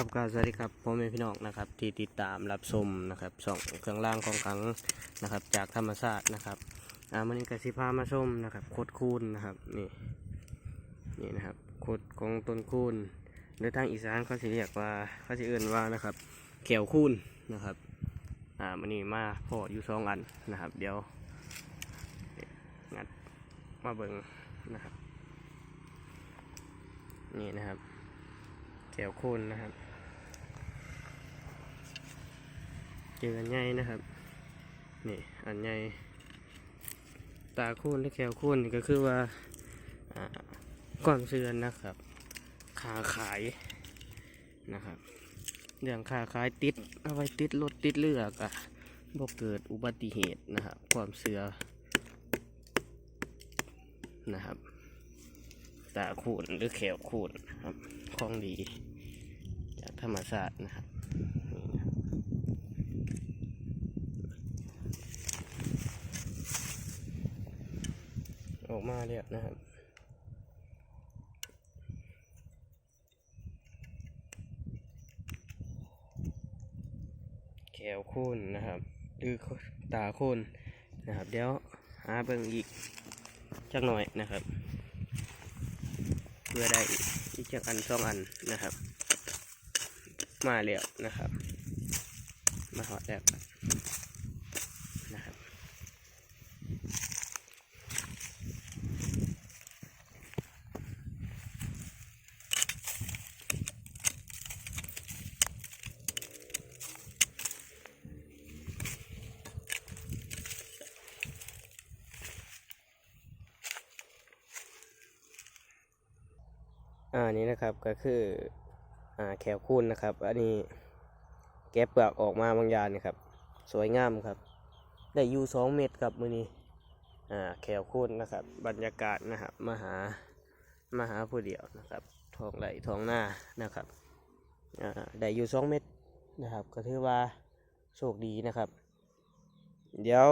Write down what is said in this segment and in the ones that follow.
ครับก็สวัสดีครับพ่อแม่พี่น้องนะครับ ที่ติดตามรับชมนะครับส่องเครื่องล่างของขังนะครับ จากธรรมชาตินะครับอ่ามันนี้กสิพามาชมนะครับโคดคูนนะครับนี่นี่นะครับโคดของต้นคูนในทางอีสานเขาสิเรียกว่าเขาสิเอื่นว่านะครับแขวคูนนะครับอ่ามันนี้มาพออยู่สองอันนะครับ เดี๋ยวงัดมาเบิ่งนะครับ นี่นะครับแก้วโคนนะครับ เจอกันใหญ่นะครับนี่อันใหญ่ตาโคนและแก้วโคนนี่ก็คือว่าอ่าก่อนเชือนนะครับขาขายนะครับเรื่องขาขายติดเอาไว้ติดรถติดเรือกอะบ่เกิดอุบัติเหตุนะครับความเสือนะครับ ตาคูนหรือแขวคูนครับของดี จากธรรมชาตินะครับนี่นะ ออกมาเรียบนะครับแขวโคนนะครับหรือตาโคนนะครับ เดี๋ยวหาเบิ่งอีกจักหน่อยนะครับ เพื่อได้อีกจักอันสองอันนะครับ มาแล้วนะครับ มาหอดแล้ว อ่านี่นะครับก็คืออ่าแขวคูนนะครับ อันนี้แกะเปลือกออกมาบางอย่างนี่ครับ สวยงามครับ ได้อยู่สองเม็ดครับมือนี้อ่าแขวคูนนะครับ บรรยากาศนะครับมหามหาผู้เดียวนะครับท้องไหลท้องหน้านะครับอ่าได้อยู่สองเม็ดนะครับ ก็ถือว่าโชคดีนะครับ เดี๋ยว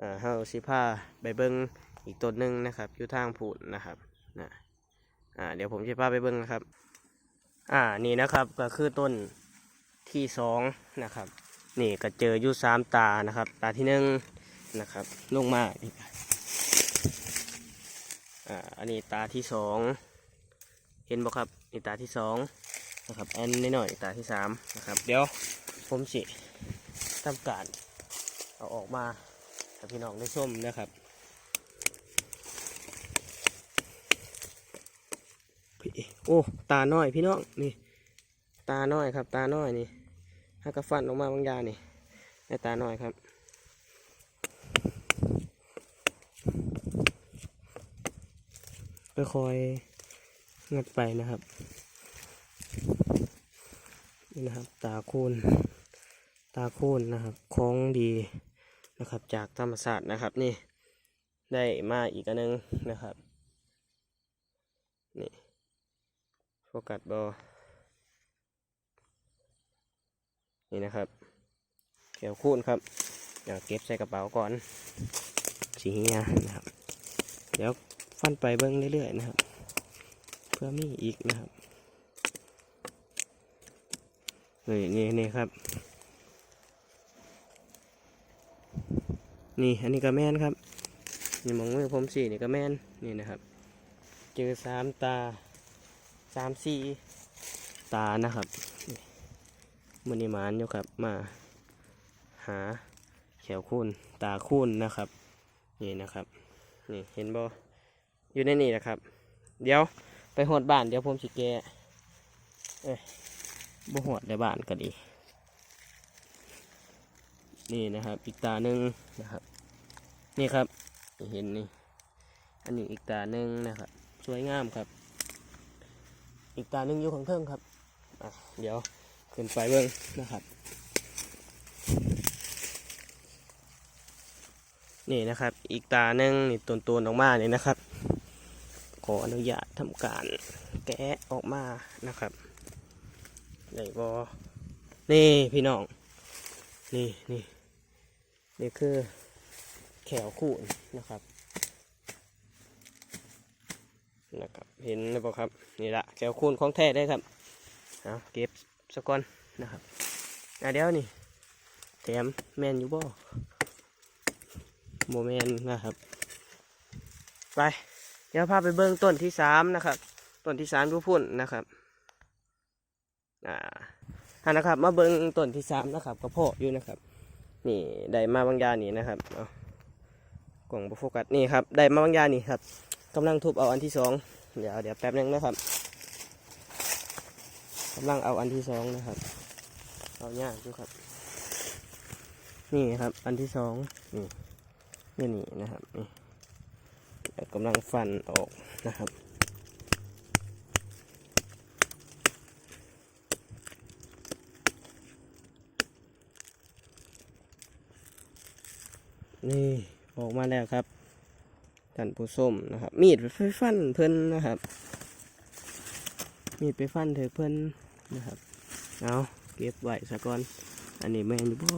อ่าเฮาสิพาไปเบิ้งอีกต้นหนึ่งนะครับอยู่ทางผูนนะครับนะ อ่าเดี๋ยวผมจะพาไปเบิ้งนะครับ อ่านี่นะครับก็คือต้นที่สองนะครับ นี่ก็เจออยู่สามตานะครับ ตาที่หนึ่งนะครับลงมานี่อ่าอันนี้ตาที่สองเห็นบ่ครับนี่ตาที่สองนะครับอันนี้หน่อยตาที่สามนะครับ เดี๋ยวผมสิทำการเอาออกมาให้พี่น้องได้ชมนะครับ พี่โอ้ตาน้อยพี่น้องนี่ ตาน้อยครับ ตาน้อยนี่ถ้ากระฟันออกมาบางอยางนี่ในตาน้อยครับค่อยๆงัดไปนะครับนี่นะครับ ตาคูนตาคูนนะครับของดีนะครับ จากธรรมศาสตร์นะครับนี่ได้มาอีกอันนึงนะครับนี่ โฟกัสบอนี่นะครับเขียวคูนครับ เดี๋ยวเก็บใส่กระเป๋าก่อนสีนี้นะครับ เดี๋ยวฟันไปเบิ้งเรื่อยๆนะครับ เพื่อมีอีกนะครับนี่นี่นี่ครับ นี่อันนี้ก็แม่นครับ นี่มองมือผมสีนี่ก็แม่นนี่นะครับ เจอสามตา สามสี่ตานะครับมือนิมานอยู่ครับมา หาแขวคูนตาคูนนะครับนี่นะครับ นี่เห็นบออยู่ในนี่นะครับ เดี๋ยวไปหดบ้านเดี๋ยวผมสิแกะเอ้ยบ่หดในบ้านก็ดี นี่นะครับอีกตาหนึ่งนะครับ นี่ครับเห็นนี่อันนี้อีกตาหนึ่งนะครับ สวยงามครับ อีกตาหนึ่งอยู่ข้างเทิงครับอะเดี๋ยวขึ้นไปเบิ้งนะครับ นี่นะครับ อีกตาหนึ่งนี่ตนตนๆออกมานี่นะครับ ขออนุญาตทำการแกะออกมานะครับไหนบอนี่พี่น้อง นี่นี่นี่คือแขวขูนนะครับนะครับ เห็นหรือเปล่าครับ นี่ละแขวคูนของแท้ได้ครับเอาเก็บสกอนนะครับอะเดี๋ยวนี่แถมแมนอยู่บ่โมแมนนะครับ ไป เดี๋ยวพาไปเบิ้งต้นที่สามนะครับ ต้นที่สามรูพุ่นนะครับ อ่าฮะนะครับ มาเบิ้งต้นที่สามนะครับกระเพาะอยู่นะครับ นี่ได้มาบางยานี่นะครับเอากล่องโฟกัสนี่ครับ ได้มาบางยานี่ครับกำลังทุบเอาอันที่สอง เดี๋ยวเดี๋ยวแป๊บนึงนะครับกำลังเอาอันที่สองนะครับ เอายากดูครับ นี่ครับ อันที่สองนี่นี่นี่นะครับนี่กำลังฟันออกนะครับนี่ออกมาแล้วครับ ท่านผู้ส้มนะครับ มีดไปฟันเพิ่นนะครับ มีดไปฟันเถอเพิ่นนะครับ เอาเก็บไว้ซะก่อน อันนี้แมนอยู่บ่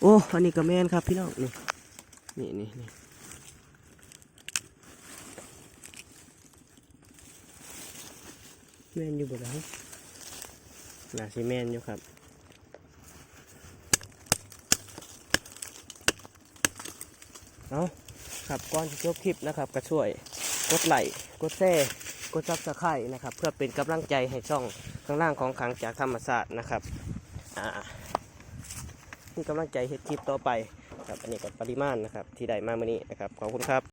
โอ้อันนี้ก็แมนครับพี่น้องนี่นี่นี่นี่แมนอยู่บ่แล้วน่าสิแมนอยู่ครับเอา ครับก่อนจะจบคลิปนะครับก็ช่วยกดไลค์กดแชร์กดซับสไครต์นะครับ เพื่อเป็นกำลังใจให้ช่องข้างล่างของขังจากธรรมศาสตร์นะครับอ่ามีกำลังใจเฮ็ดคลิปต่อไปครับอันนี้ก็ปริมาณนะครับที่ได้มาเมื่อนี้นะครับขอบคุณครับ